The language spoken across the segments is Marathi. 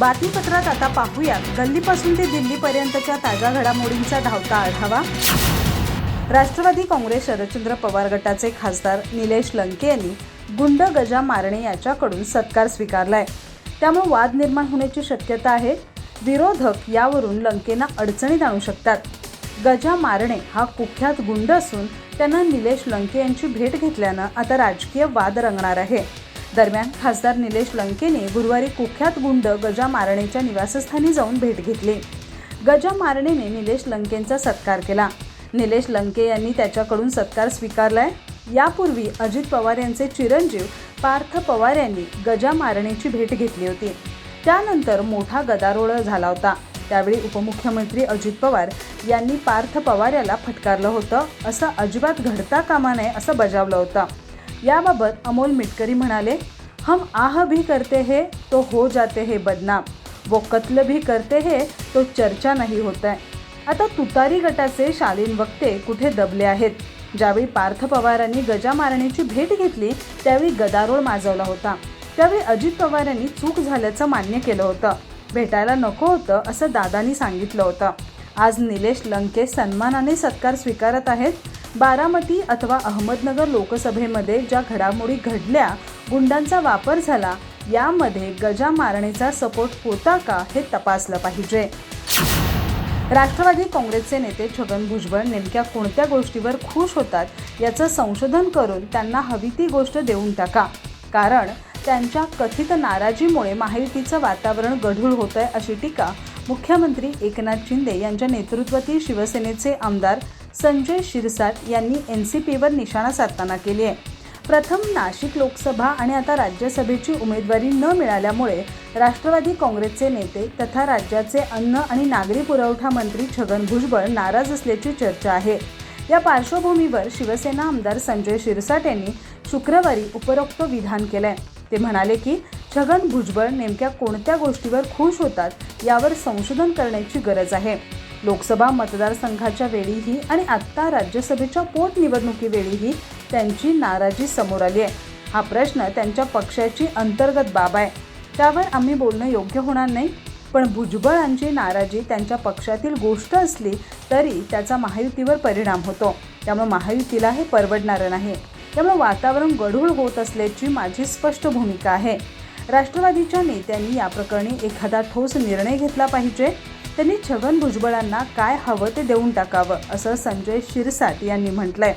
बातमीपत्रात आता पाहूयात. गल्लीपासून ते दिल्लीपर्यंतच्या ताज्या घडामोडींचा धावता आढावा. राष्ट्रवादी काँग्रेस शरदचंद्र पवार गटाचे खासदार निलेश लंके यांनी गुंड गजा मारणे याच्याकडून सत्कार स्वीकारलाय. त्यामुळे वाद निर्माण होण्याची शक्यता आहे. विरोधक यावरून लंकेंना अडचणीत आणू शकतात. गजा मारणे हा कुख्यात गुंड असून त्यांना निलेश लंके यांची भेट घेतल्यानं आता राजकीय वाद रंगणार आहे. दरम्यान खासदार निलेश लंकेने गुरुवारी कुख्यात गुंड गजा मारणेच्या निवासस्थानी जाऊन भेट घेतली. गजा मारणेने निलेश लंकेंचा सत्कार केला. निलेश लंके यांनी त्याच्याकडून सत्कार स्वीकारलाय. यापूर्वी अजित पवार यांचे चिरंजीव पार्थ पवार यांनी गजा मारणेची भेट घेतली होती. त्यानंतर मोठा गदारोळ झाला होता. त्यावेळी उपमुख्यमंत्री अजित पवार यांनी पार्थ पवार याला फटकारलं होतं असं अजिबात घडता कामा नये असं बजावलं होतं. याबाबत अमोल मिटकरी म्हणाले हम आह भी करते हैं तो हो जाते हैं बदनाम. वो कत्ल भी करते हैं तो चर्चा नाही होत आहे आता तुतारी गटाचे शालीन वक्ते कुठे दबले आहेत? ज्यावेळी पार्थ पवारांनी गजा मारण्याची भेट घेतली त्यावेळी गदारोळ माजवला होता. त्यावेळी अजित पवार यांनी चूक झाल्याचं मान्य केलं होतं. भेटायला नको होतं असं दादानी सांगितलं होतं. आज निलेश लंके सन्मानाने सत्कार स्वीकारत आहेत बारामती अथवा अहमदनगर लोकसभेमध्ये ज्या घडामोडी घडल्या गुंडांचा वापर झाला यामध्ये गजा मारणेचा सपोर्ट होता का हे तपासलं पाहिजे. राष्ट्रवादी काँग्रेसचे नेते छगन भुजबळ नेमक्या कोणत्या गोष्टीवर खुश होतात याचं संशोधन करून त्यांना हवी ती गोष्ट देऊन टाका. कारण त्यांच्या कथित नाराजीमुळे महायुतीचं वातावरण गढूळ होत आहे अशी टीका मुख्यमंत्री एकनाथ शिंदे यांच्या नेतृत्वातील शिवसेनेचे आमदार संजय शिरसाट यांनी एन सी पीवर निशाणा साधताना केली आहे. प्रथम नाशिक लोकसभा आणि आता राज्यसभेची उमेदवारी न मिळाल्यामुळे राष्ट्रवादी काँग्रेसचे नेते तथा राज्याचे अन्न आणि नागरी पुरवठा मंत्री छगन भुजबळ नाराज असल्याची चर्चा आहे. या पार्श्वभूमीवर शिवसेना आमदार संजय शिरसाट यांनी शुक्रवारी उपरोक्त विधान केलंय. ते म्हणाले की छगन भुजबळ नेमक्या कोणत्या गोष्टीवर खुश होतात यावर संशोधन करण्याची गरज आहे. लोकसभा मतदारसंघाच्या वेळीही आणि आत्ता राज्यसभेच्या पोटनिवडणुकीवेळीही त्यांची नाराजी समोर आली आहे. हा प्रश्न त्यांच्या पक्षाची अंतर्गत बाब आहे. त्यावर आम्ही बोलणं योग्य होणार नाही. पण भुजबळांची नाराजी त्यांच्या पक्षातील गोष्ट असली तरी त्याचा महायुतीवर परिणाम होतो. त्यामुळे महायुतीला हे परवडणारं नाही. त्यामुळे वातावरण गढूळ होत असल्याची माझी स्पष्ट भूमिका आहे. राष्ट्रवादीच्या नेत्यांनी या प्रकरणी एखादा ठोस निर्णय घेतला पाहिजे. त्यांनी छगन भुजबळांना काय हवं ते देऊन टाकावं असं संजय शिरसाट यांनी म्हटलंय.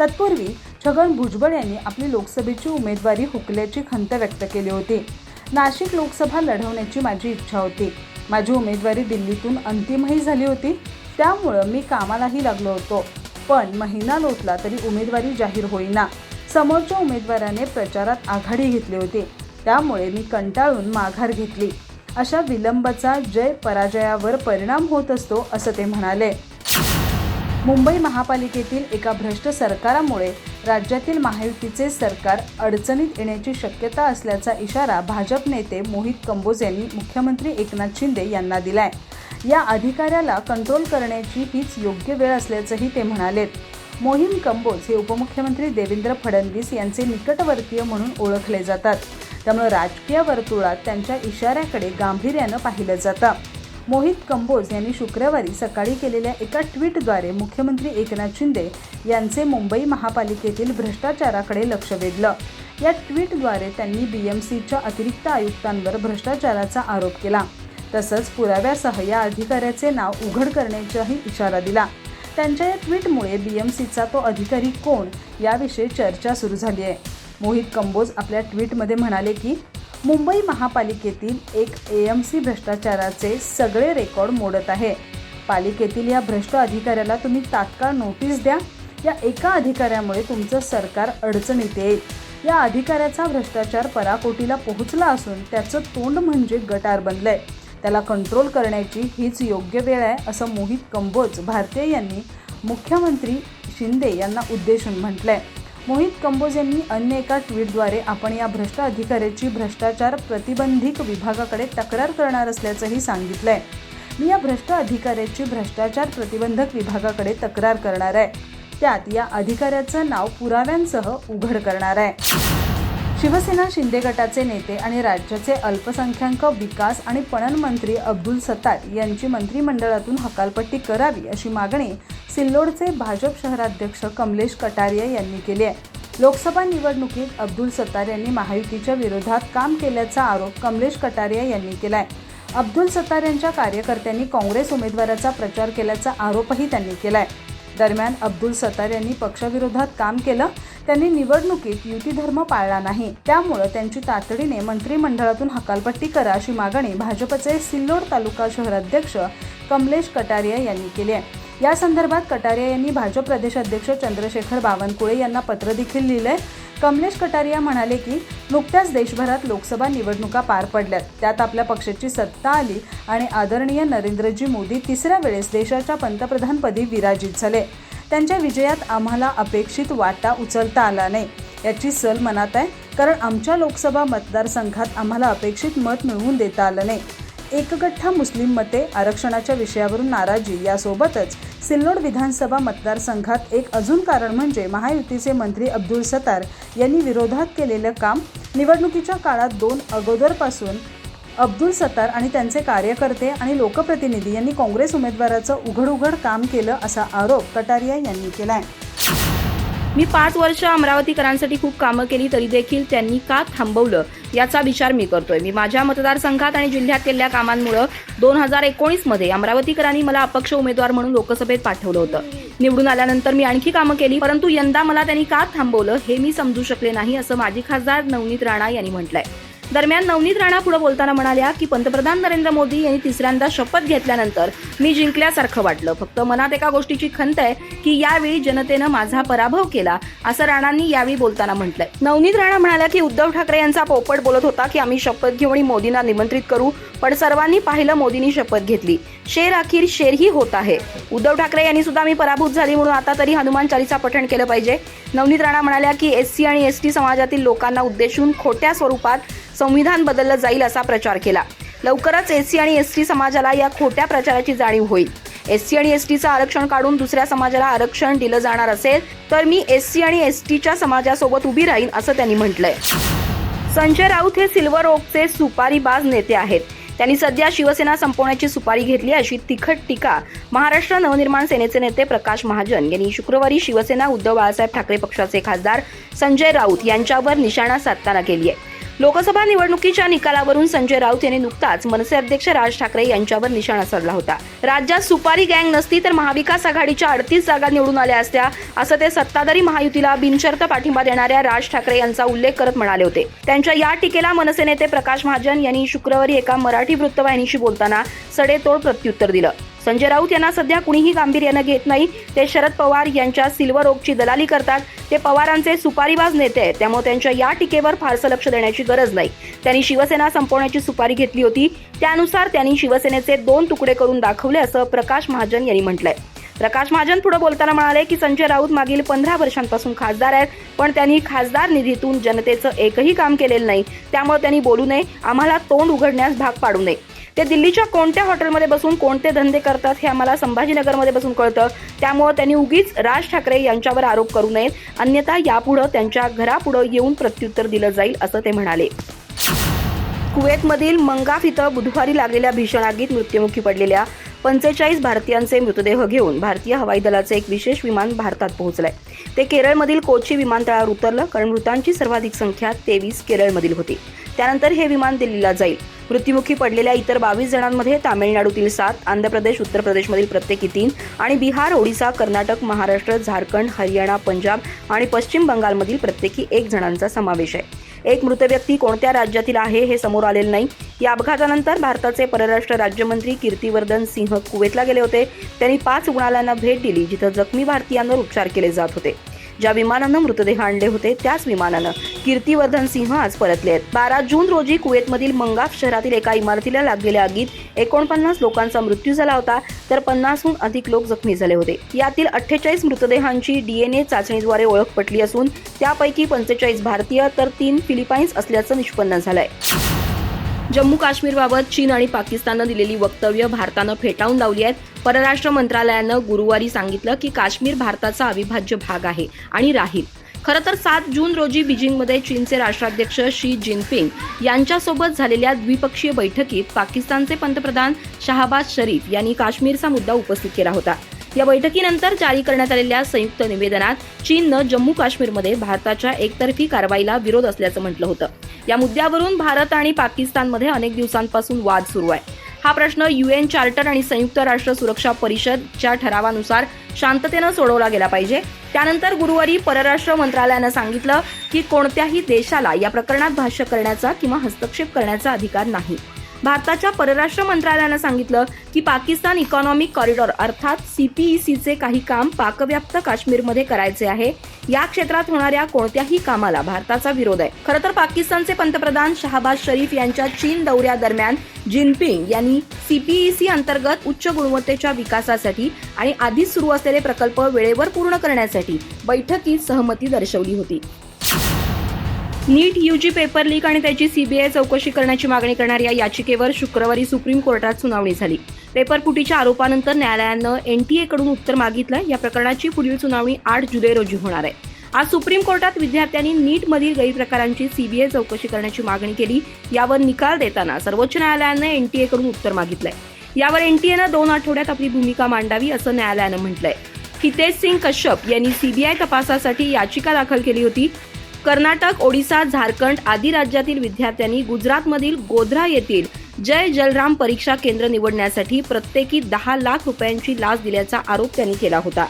तत्पूर्वी छगन भुजबळ यांनी आपली लोकसभेची उमेदवारी हुकल्याची खंत व्यक्त केली होती. नाशिक लोकसभा लढवण्याची माझी इच्छा होती. माझी उमेदवारी दिल्लीतून अंतिमही झाली होती. त्यामुळं मी कामालाही लागलो होतो. पण महिना लोटला तरी उमेदवारी जाहीर होईना. समोरच्या उमेदवाराने प्रचारात आघाडी घेतली होती. त्यामुळे मी कंटाळून माघार घेतली. अशा विलंबाचा जय पराजयावर परिणाम होत असतो असं ते म्हणाले. मुंबई महापालिकेतील एका भ्रष्ट सरकारामुळे राज्यातील महायुतीचे सरकार अडचणीत येण्याची शक्यता असल्याचा इशारा भाजप नेते मोहित कंबोज यांनी मुख्यमंत्री एकनाथ शिंदे यांना दिलाय. या अधिकाऱ्याला कंट्रोल करण्याची हीच योग्य वेळ असल्याचंही ते म्हणालेत मोहीम कंबोज हे उपमुख्यमंत्री देवेंद्र फडणवीस यांचे निकटवर्तीय म्हणून ओळखले जातात. त्यामुळे राजकीय वर्तुळात त्यांच्या इशाऱ्याकडे गांभीर्यानं पाहिलं जातं. मोहित कंबोज यांनी शुक्रवारी सकाळी केलेल्या एका ट्विटद्वारे मुख्यमंत्री एकनाथ शिंदे यांचे मुंबई महापालिकेतील भ्रष्टाचाराकडे लक्ष वेधलं. या ट्विटद्वारे त्यांनी बी एम सीच्या अतिरिक्त आयुक्तांवर भ्रष्टाचाराचा आरोप केला. तसंच पुराव्यासह या अधिकाऱ्याचे नाव उघड करण्याचाही इशारा दिला. त्यांच्या या ट्विटमुळे बी एम सीचा तो अधिकारी कोण याविषयी चर्चा सुरू झाली आहे. मोहित कंबोज आपल्या ट्विटमध्ये म्हणाले की मुंबई महापालिकेतील एक ए एम सी भ्रष्टाचाराचे सगळे रेकॉर्ड मोडत आहे. पालिकेतील या भ्रष्ट अधिकाऱ्याला तुम्ही तात्काळ नोटीस द्या. या एका अधिकाऱ्यामुळे तुमचं सरकार अडचणीत येईल. या अधिकाऱ्याचा भ्रष्टाचार पराकोटीला पोहोचला असून त्याचं तोंड म्हणजे गटार बनलंय. त्याला कंट्रोल करण्याची हीच योग्य वेळ आहे असं मोहित कंबोज भारतीय यांनी मुख्यमंत्री शिंदे यांना उद्देशून आहे मोहित कंबोज यांनी अन्य एका ट्विटद्वारे आपण या भ्रष्ट अधिकाऱ्याची भ्रष्टाचार प्रतिबंधित विभागाकडे तक्रार करणार असल्याचंही सांगितलंय. मी या भ्रष्ट अधिकाऱ्याची भ्रष्टाचार प्रतिबंधक विभागाकडे तक्रार करणार आहे. त्यात या अधिकाऱ्याचं नाव पुराव्यांसह उघड करणार आहे. शिवसेना शिंदे गटाचे नेते आणि राज्याचे अल्पसंख्याक विकास आणि पणन मंत्री अब्दुल सत्तार यांची मंत्रिमंडळातून हकालपट्टी करावी अशी मागणी सिल्लोडचे भाजप शहराध्यक्ष कमलेश कटारिया यांनी केली आहे. लोकसभा निवडणुकीत अब्दुल सत्तार यांनी महायुतीच्या विरोधात काम केल्याचा आरोप कमलेश कटारिया यांनी केला आहे अब्दुल सत्तार यांच्या कार्यकर्त्यांनी काँग्रेस उमेदवाराचा प्रचार केल्याचा आरोपही त्यांनी केला आहे दरम्यान अब्दुल सत्तार यांनी पक्षविरोधात काम केलं त्यांनी निवडणुकीत युतीधर्म पाळला नाही. त्यामुळं त्यांची तातडीने मंत्रिमंडळातून हकालपट्टी करा अशी मागणी भाजपचे सिल्लोड तालुका शहराध्यक्ष कमलेश कटारिया यांनी केली आहे. या संदर्भात कटारिया यांनी भाजप प्रदेशाध्यक्ष चंद्रशेखर बावनकुळे यांना पत्र देखील लिहिलंय. कमलेश कटारिया म्हणाले की नुकत्याच देशभरात लोकसभा निवडणुका पार पडल्यात. त्यात आपल्या पक्षाची सत्ता आली आणि आदरणीय नरेंद्रजी मोदी तिसऱ्या वेळेस देशाच्या पंतप्रधानपदी विराजित झाले. त्यांच्या विजयात आम्हाला अपेक्षित वाटा उचलता आला नाही. याची सल मनात आहे कारण आमच्या लोकसभा मतदारसंघात आम्हाला अपेक्षित मत मिळवून देता आलं नाही. एकगठ्ठा मुस्लिम मते आरक्षणाच्या विषयावरून नाराजी. यासोबतच सिल्लोड विधानसभा मतदारसंघात एक अजून कारण म्हणजे महायुतीचे मंत्री अब्दुल सतार यांनी विरोधात केलेलं काम निवडणुकीच्या काळात दोन अगोदरपासून अब्दुल सतार आणि त्यांचे कार्यकर्ते आणि लोकप्रतिनिधी यांनी काँग्रेस उमेदवाराचं उघड उघड काम केलं असा आरोप कटारिया यांनी केला आहे मी पाच वर्ष अमरावतीकरांसाठी खूप कामं केली तरी देखील त्यांनी का थांबवलं? याचा विचार मी करतोय. मी माझ्या मतदारसंघात आणि जिल्ह्यात केलेल्या कामांमुळे दोन हजार एकोणीसमध्ये अमरावतीकरांनी मला अपक्ष उमेदवार म्हणून लोकसभेत पाठवलं होतं. निवडून आल्यानंतर मी आणखी कामं केली परंतु यंदा मला त्यांनी का थांबवलं हे मी समजू शकले नाही असं माजी खासदार नवनीत राणा यांनी म्हटलंय. दरम्यान नवनीत राणा पुढे बोलताना म्हणाल्या की पंतप्रधान नरेंद्र मोदी यांनी तिसऱ्यांदा शपथ घेतल्यानंतर मी जिंकल्यासारखं वाटलं. फक्त मनात एका गोष्टीची खंत आहे की यावेळी जनतेनं माझा पराभव केला असं राणांनी यावेळी बोलताना म्हटलंय. नवनीत राणा म्हणाल्या की उद्धव ठाकरे यांचा पोपट बोलत होता की आम्ही शपथ घेऊ आणि मोदींना निमंत्रित करू. पण सर्वांनी पाहिलं मोदींनी शपथ घेतली. शेर अखेर शेरही होत आहे. उद्धव ठाकरे यांनी सुद्धा मी पराभूत झाली म्हणून आता तरी हनुमान चालीसा पठण केलं पाहिजे. नवनीत राणा म्हणाल्या की एस सी आणि एस टी समाजातील लोकांना उद्देशून खोट्या स्वरूपात संविधान बदललं जाईल असा प्रचार केला. लवकरच एस सी आणि एस टी समाजाला या खोट्या प्रचाराची जाणीव होईल. एस सी आणि एस टीचं आरक्षण काढून दुसऱ्या समाजाला आरक्षण दिलं जाणार असेल तर मी एस सी आणि एस टीच्या समाजासोबत उभी राहीन असं त्यांनी म्हटलंय. संजय राऊत हे सिल्वर ओकचे सुपारीबाज नेते आहेत. त्यांनी सध्या शिवसेना संपवण्याची सुपारी घेतली अशी तिखट टीका महाराष्ट्र नवनिर्माण सेनेचे नेते प्रकाश महाजन यांनी शुक्रवारी शिवसेना उद्धव बाळासाहेब ठाकरे पक्षाचे खासदार संजय राऊत यांच्यावर निशाणा साधताना केली आहे. लोकसभा निवडणुकीच्या निकालावरून संजय राऊत यांनी नुकताच मनसे अध्यक्ष राज ठाकरे यांच्यावर निशाणा साधला होता. राज्यात सुपारी गँग नसती तर महाविकास आघाडीच्या अडतीस जागा निवडून आल्या असत्या असं ते सत्ताधारी महायुतीला बिनशर्त पाठिंबा देणाऱ्या राज ठाकरे यांचा उल्लेख करत म्हणाले होते. त्यांच्या या टीकेला मनसे नेते प्रकाश महाजन यांनी शुक्रवारी एका मराठी वृत्तवाहिनीशी बोलताना सडेतोड प्रत्युत्तर दिलं. संजय राऊत यांना सध्या कुणीही गांभीर्यानं घेत नाही. ते शरद पवार यांच्या सिल्वर ओकची दलाली करतात. ते पवारांचे सुपारीबाज नेते आहेत. त्यामुळे त्यांच्या या टीकेवर फारसं लक्ष देण्याची गरज नाही. त्यांनी शिवसेना संपवण्याची सुपारी घेतली होती. त्यानुसार त्यांनी शिवसेनेचे दोन तुकडे करून दाखवले असं प्रकाश महाजन यांनी म्हटलंय. प्रकाश महाजन पुढे बोलताना म्हणाले की संजय राऊत मागील पंधरा वर्षांपासून खासदार आहेत. पण त्यांनी खासदार निधीतून जनतेचं एकही काम केलेलं नाही. त्यामुळे त्यांनी बोलू नये. आम्हाला तोंड उघडण्यास भाग पाडू नये. ते दिल्लीच्या कोणत्या हॉटेलमध्ये बसून कोणते धंदे करतात हे आम्हाला संभाजीनगरमध्ये बसून कळतं. त्यामुळं त्यांनी उगीच राज ठाकरे यांच्यावर आरोप करू नयेत. अन्यथा यापुढं त्यांच्या घरापुढं येऊन प्रत्युत्तर दिलं जाईल असं ते म्हणाले. कुवेतमधील मंगाफ इथं बुधवारी लागलेल्या भीषण आगीत मृत्युमुखी पडलेल्या पंचेचाळीस भारतीयांचे मृतदेह घेऊन भारतीय हवाई दलाचं एक विशेष विमान भारतात पोहोचलंय. ते केरळमधील कोची विमानतळावर उतरलं कारण मृतांची सर्वाधिक संख्या तेवीस केरळमधील होती. त्यानंतर हे विमान दिल्लीला जाईल. मृत्युमुखी पडलेल्या इतर बावीस जणांमध्ये तामिळनाडूतील सात आंध्र प्रदेश उत्तर प्रदेशमधील प्रत्येकी तीन आणि बिहार ओडिसा कर्नाटक महाराष्ट्र झारखंड हरियाणा पंजाब आणि पश्चिम बंगालमधील प्रत्येकी एक जणांचा समावेश आहे. एक मृत व्यक्ती कोणत्या राज्यातील आहे हे समोर आलेलं नाही. या अपघातानंतर भारताचे परराष्ट्र राज्यमंत्री कीर्तिवर्धन सिंह कुवेतला गेले होते. त्यांनी पाच रुग्णालयांना भेट दिली जिथं जखमी भारतीयांवर उपचार केले जात होते. ज्या विमानानं मृतदेह आणले होते त्याच विमानानं. कीर्तिवर्धन सिंह आज परतले आहेत. बारा जून रोजी कुवेतमधील मंगाफ शहरातील एका इमारतीला लागलेल्या आगीत एकोणपन्नास लोकांचा मृत्यू झाला होता तर पन्नासहून अधिक लोक जखमी झाले होते. यातील अठ्ठेचाळीस मृतदेहांची डीएनए चाचणीद्वारे ओळख पटली असून त्यापैकी पंचेचाळीस भारतीय तर तीन फिलिपाईन्स असल्याचं निष्पन्न झालंय. जम्मू काश्मीरबाबत चीन आणि पाकिस्ताननं दिलेली वक्तव्य भारतानं फेटाळून लावली आहेत. परराष्ट्र मंत्रालयानं गुरुवारी सांगितलं की काश्मीर भारताचा अविभाज्य भाग आहे आणि राहील. खरं तर सात जून रोजी बीजिंगमध्ये चीनचे राष्ट्राध्यक्ष शी जिनपिंग यांच्यासोबत झालेल्या द्विपक्षीय बैठकीत पाकिस्तानचे पंतप्रधान शहाबाज शरीफ यांनी काश्मीरचा मुद्दा उपस्थित केला होता. या बैठकीनंतर जारी करण्यात आलेल्या संयुक्त निवेदनात चीननं जम्मू काश्मीरमध्ये भारताच्या एकतर्फी कारवाईला विरोध असल्याचं म्हटलं होतं. या मुद्द्यावरून भारत आणि पाकिस्तानमध्ये अनेक दिवसांपासून वाद सुरू आहे. हा प्रश्न युएन चार्टर आणि संयुक्त राष्ट्र सुरक्षा परिषदच्या ठरावानुसार शांततेनं सोडवला गेला पाहिजे. त्यानंतर गुरुवारी परराष्ट्र मंत्रालयानं सांगितलं की कोणत्याही देशाला या प्रकरणात भाष्य करण्याचा किंवा हस्तक्षेप करण्याचा अधिकार नाही. भारताच्या परराष्ट्र मंत्रालयानं सांगितलं की पाकिस्तान इकॉनॉमिक कॉरिडॉर अर्थात सीपीईसीचे काही काम पाकव्याप्त काश्मीरमध्ये करायचे आहे. या क्षेत्रात होणाऱ्या कोणत्याही कामाला भारताचा विरोध आहे. खरं तर पाकिस्तानचे पंतप्रधान शहाबाज शरीफ यांच्या चीन दौऱ्यादरम्यान जिनपिंग यांनी सीपीईसी अंतर्गत उच्च गुणवत्तेच्या विकासासाठी आणि आधीच सुरू असलेले प्रकल्प वेळेवर पूर्ण करण्यासाठी बैठकीत सहमती दर्शवली होती. नीट यूजी पेपर लीक आणि त्याची सीबीआय चौकशी करण्याची मागणी करणाऱ्या याचिकेवर शुक्रवारी सुप्रीम कोर्टात सुनावणी झाली. पेपर फुटीच्या आरोपानंतर न्यायालयानं एनटीएकडून उत्तर मागितलं. या प्रकरणाची पुढील सुनावणी आठ जुलै रोजी होणार आहे. आज सुप्रीम कोर्टात विद्यार्थ्यांनी नीटमधील गैरप्रकारांची सीबीआय चौकशी करण्याची मागणी केली. यावर निकाल देताना सर्वोच्च न्यायालयानं एनटीएकडून उत्तर मागितलंय. यावर एनटीएनं दोन आठवड्यात आपली भूमिका मांडावी असं न्यायालयानं म्हटलंय. हितेश सिंग कश्यप यांनी सीबीआय तपासासाठी याचिका दाखल केली होती. कर्नाटक ओडिसा झारखंड आदी राज्यातील विद्यार्थ्यांनी गुजरातमधील गोध्रा येथील जय जलराम परीक्षा केंद्र निवडण्यासाठी प्रत्येकी दहा लाख रुपयांची लाच दिल्याचा आरोप त्यांनी केला होता.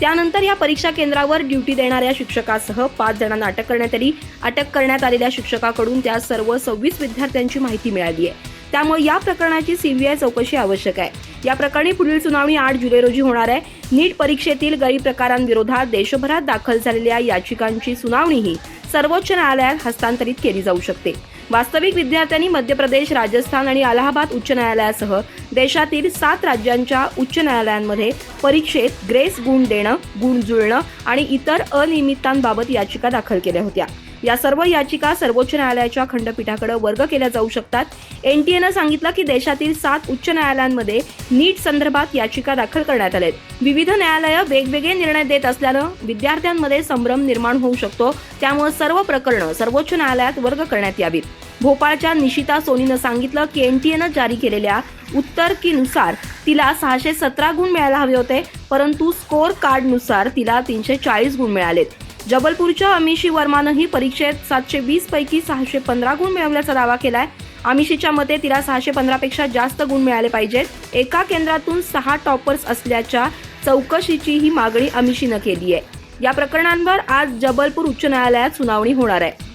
त्यानंतर या परीक्षा केंद्रावर ड्युटी देणाऱ्या शिक्षकासह पाच जणांना अटक करण्यात आली. अटक करण्यात आलेल्या शिक्षकाकडून त्या सर्व सव्वीस विद्यार्थ्यांची माहिती मिळाली आहे त्यामुळे या प्रकरणाची सीबीआय चौकशी आवश्यक आहे. या प्रकरणी पुढील सुनावणी आठ जुलै रोजी होणार आहे. नीट परीक्षेतील गैरप्रकारांविरोधात देशभरात दाखल झालेल्या याचिकांची सुनावणीही सर्वोच्च न्यायालयात हस्तांतरित केली जाऊ शकते. वास्तविक विद्यार्थ्यांनी मध्य प्रदेश राजस्थान आणि अलाहाबाद उच्च न्यायालयासह देशातील सात राज्यांच्या उच्च न्यायालयांमध्ये परीक्षेत ग्रेस गुण देणं गुण जुळणं आणि इतर अनियमिततांबाबत याचिका दाखल केल्या होत्या. या सर्व याचिका सर्वोच्च न्यायालयाच्या खंडपीठाकडे वर्ग केल्या जाऊ शकतात. एनटीएनं सांगितलं की देशातील सात उच्च न्यायालयांमध्ये नीट संदर्भात याचिका दाखल करण्यात आल्या आहेत विविध न्यायालयं वेगवेगळे निर्णय देत असल्यानं विद्यार्थ्यांमध्ये संभ्रम निर्माण होऊ शकतो. त्यामुळे सर्व प्रकरणं सर्वोच्च न्यायालयात वर्ग करण्यात यावीत. भोपाळच्या निशिता सोनीनं सांगितलं की एनटीएनं जारी केलेल्या उत्तरनुसार तिला सहाशे सतरा गुण मिळायला हवे होते परंतु स्कोअर कार्डनुसार तिला तीनशे चाळीस गुण मिळालेत. जबलपूरच्या अमिशी वर्मानंही परीक्षेत सातशे वीस पैकी सहाशे पंधरा गुण मिळवल्याचा दावा केलाय. आमिशीच्या मते तिला सहाशे पंधरापेक्षा जास्त गुण मिळाले पाहिजेत. एका केंद्रातून सहा टॉपर्स असल्याच्या चौकशीची ही मागणी अमिशीनं केली आहे या प्रकरणांवर आज जबलपूर उच्च न्यायालयात सुनावणी होणार आहे.